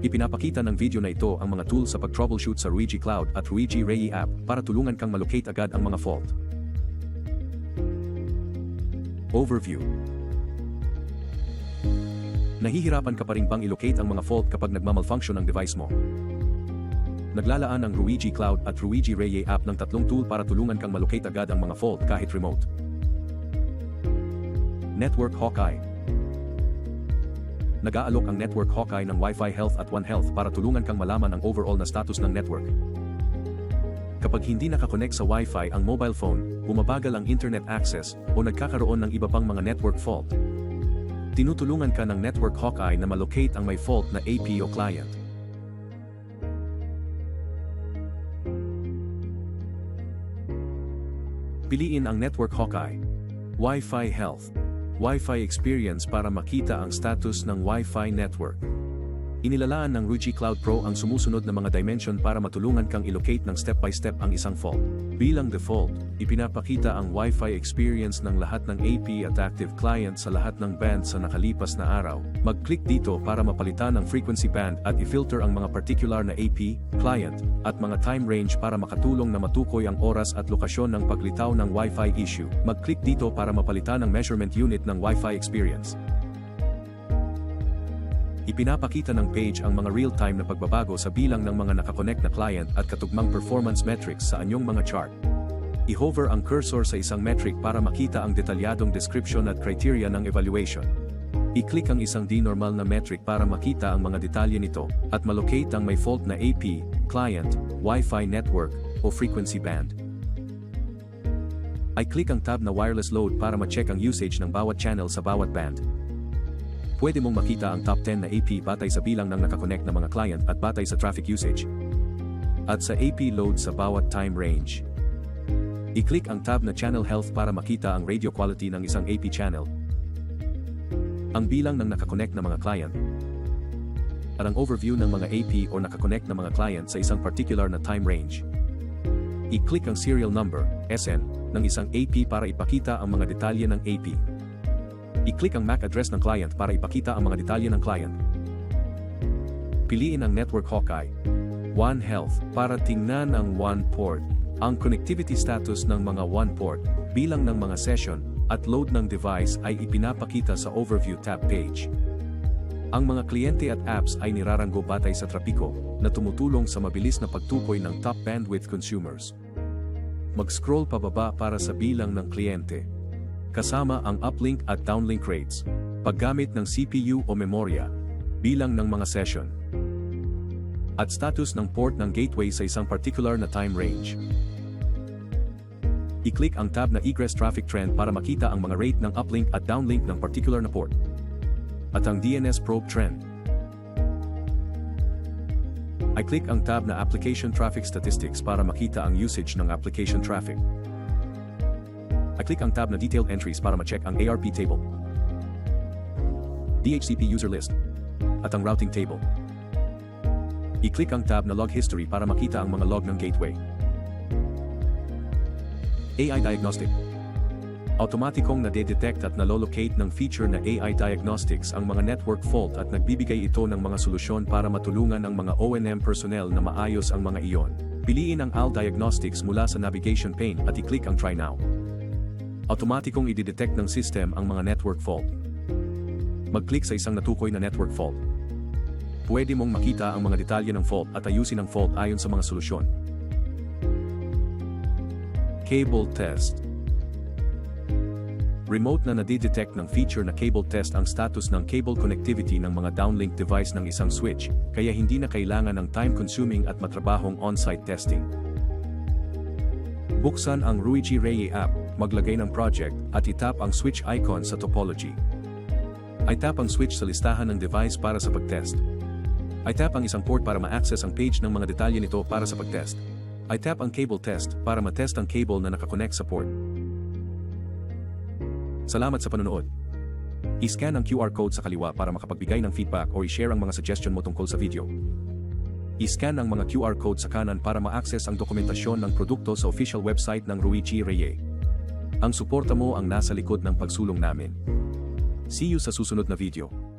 Ipinapakita ng video na ito ang mga tools sa pag-troubleshoot sa Ruigi Cloud at Ruigi Rei app para tulungan kang malocate agad ang mga fault. Overview Nahihirapan ka pa rin bang ilocate ang mga fault kapag nagmamalfunction ang device mo? Naglalaan ang Ruigi Cloud at Ruigi Rei app ng tatlong tool para tulungan kang malocate agad ang mga fault kahit remote. Network Hawkeye Nag-aalok ang Network Hawkeye ng Wi-Fi Health at One Health para tulungan kang malaman ang overall na status ng network. Kapag hindi nakakonect sa Wi-Fi ang mobile phone, bumabagal ang internet access o nagkakaroon ng iba pang mga network fault. Tinutulungan ka ng Network Hawkeye na malocate ang may fault na AP o client. Piliin ang Network Hawkeye. Wi-Fi Health. Wi-Fi Experience para makita ang status ng Wi-Fi network. Inilalaan ng Ruigi Cloud Pro ang sumusunod na mga dimension para matulungan kang ilocate ng step-by-step ang isang fault. Bilang default, ipinapakita ang Wi-Fi experience ng lahat ng AP at active client sa lahat ng band sa nakalipas na araw. Mag-click dito para mapalitan ang frequency band at i-filter ang mga particular na AP, client, at mga time range para makatulong na matukoy ang oras at lokasyon ng paglitaw ng Wi-Fi issue. Mag-click dito para mapalitan ang measurement unit ng Wi-Fi experience. Ipinapakita ng page ang mga real-time na pagbabago sa bilang ng mga nakakonect na client at katugmang performance metrics sa anyong mga chart. I-hover ang cursor sa isang metric para makita ang detalyadong description at criteria ng evaluation. I-click ang isang di normal na metric para makita ang mga detalye nito at malocate ang may fault na AP, client, Wi-Fi network, o frequency band. I-click ang tab na wireless load para ma-check ang usage ng bawat channel sa bawat band. Pwede mong makita ang top 10 na AP batay sa bilang ng nakakonect na mga client at batay sa traffic usage. At sa AP load sa bawat time range. I-click ang tab na Channel Health para makita ang radio quality ng isang AP channel. Ang bilang ng nakakonect na mga client. At ang overview ng mga AP o nakakonect na mga client sa isang particular na time range. I-click ang serial number, SN, ng isang AP para ipakita ang mga detalye ng AP. I-click ang MAC address ng client para ipakita ang mga detalye ng client. Piliin ang Network Hawkeye. One Health para tingnan ang One Port, ang connectivity status ng mga One Port, bilang ng mga session, at load ng device ay ipinapakita sa Overview tab page. Ang mga kliyente at apps ay niraranggo batay sa trapiko na tumutulong sa mabilis na pagtukoy ng top bandwidth consumers. Mag-scroll pababa para sa bilang ng kliyente kasama ang uplink at downlink rates, paggamit ng CPU o memorya, bilang ng mga session, at status ng port ng gateway sa isang particular na time range. I-click ang tab na Egress Traffic Trend para makita ang mga rate ng uplink at downlink ng particular na port. At ang DNS Probe Trend. I-click ang tab na Application Traffic Statistics para makita ang usage ng application traffic. I-click ang tab na Detailed Entries para ma-check ang ARP table, DHCP User List, at ang Routing Table. I-click ang tab na Log History para makita ang mga log ng gateway. AI Diagnostic Automatikong nade-detect at nalolocate ng feature na AI Diagnostics ang mga network fault at nagbibigay ito ng mga solusyon para matulungan ang mga O&M personnel na maayos ang mga iyon. Piliin ang AL Diagnostics mula sa navigation pane at i-click ang Try Now automatikong i-detect ng system ang mga network fault. Mag-click sa isang natukoy na network fault. Pwede mong makita ang mga detalye ng fault at ayusin ang fault ayon sa mga solusyon. Cable Test Remote na nadidetect ng feature na cable test ang status ng cable connectivity ng mga downlink device ng isang switch, kaya hindi na kailangan ng time-consuming at matrabahong on-site testing. Buksan ang Ruigi Rei app, maglagay ng project, at itap ang switch icon sa topology. I-tap ang switch sa listahan ng device para sa pagtest. I-tap ang isang port para ma-access ang page ng mga detalye nito para sa pagtest. I-tap ang cable test para ma-test ang cable na nakakonect sa port. Salamat sa panonood. I-scan ang QR code sa kaliwa para makapagbigay ng feedback o i-share ang mga suggestion mo tungkol sa video. I-scan ang mga QR code sa kanan para ma-access ang dokumentasyon ng produkto sa official website ng Ruichi Reye. Ang suporta mo ang nasa likod ng pagsulong namin. See you sa susunod na video.